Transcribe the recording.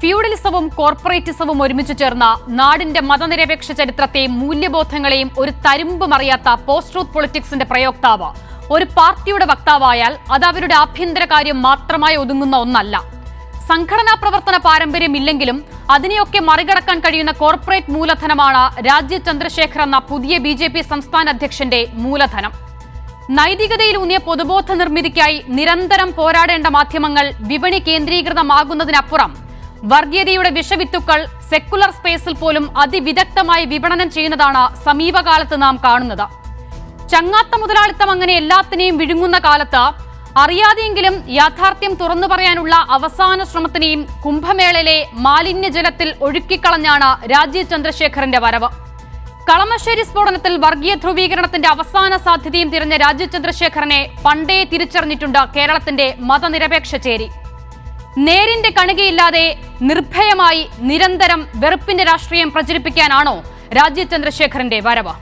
ഫ്യൂഡലിസവും കോർപ്പറേറ്റിസവും ഒരുമിച്ച് ചേർന്ന നാടിന്റെ മതനിരപേക്ഷ ചരിത്രത്തെ മൂല്യബോധങ്ങളെയും ഒരു തരുമ്പും അറിയാത്ത പോസ്റ്റ് ട്രൂത്ത് പൊളിറ്റിക്സിന്റെ പ്രയോക്താവ് ഒരു പാർട്ടിയുടെ വക്താവായാൽ അത് അവരുടെ ആഭ്യന്തര കാര്യം മാത്രമായി ഒതുങ്ങുന്ന ഒന്നല്ല. സംഘടനാ പ്രവർത്തന പാരമ്പര്യമില്ലെങ്കിലും അതിനെയൊക്കെ മറികടക്കാൻ കഴിയുന്ന കോർപ്പറേറ്റ് മൂലധനമാണ് രാജ്യ ചന്ദ്രശേഖർ എന്ന പുതിയ ബി ജെ പി സംസ്ഥാന അധ്യക്ഷന്റെ മൂലധനം. നൈതികതയിലൂന്നിയ പൊതുബോധ നിർമ്മിതിക്കായി നിരന്തരം പോരാടേണ്ട മാധ്യമങ്ങൾ വിപണി കേന്ദ്രീകൃതമാകുന്നതിനപ്പുറം വർഗീയതയുടെ വിഷവിത്തുക്കൾ സെക്കുലർ സ്പേസിൽ പോലും അതിവിദഗ്ധമായി വിപണനം ചെയ്യുന്നതാണ് സമീപകാലത്ത് നാം കാണുന്നത്. ചങ്ങാത്ത മുതലാളിത്തം അങ്ങനെ എല്ലാത്തിനെയും വിഴുങ്ങുന്ന കാലത്ത് അറിയാതെയെങ്കിലും യാഥാർത്ഥ്യം തുറന്നു പറയാനുള്ള അവസാന ശ്രമത്തിനെയും കുംഭമേളയിലെ മാലിന്യജലത്തിൽ ഒഴുക്കിക്കളഞ്ഞാണ് രാജീവ് ചന്ദ്രശേഖറിന്റെ വരവ്. കളമശ്ശേരി സ്ഫോടനത്തിൽ വർഗീയ ധ്രുവീകരണത്തിന്റെ അവസാന സാധ്യതയും തിരഞ്ഞ രാജീവ് ചന്ദ്രശേഖരനെ പണ്ടേ തിരിച്ചറിഞ്ഞിട്ടുണ്ട് കേരളത്തിന്റെ മതനിരപേക്ഷ ചേരി. നേരിന്റെ കണികയില്ലാതെ നിർഭയമായി നിരന്തരം വെറുപ്പിന്റെ രാഷ്ട്രീയം പ്രചരിപ്പിക്കാനാണോ രാജീവ് ചന്ദ്രശേഖരന്റെ വരവ്?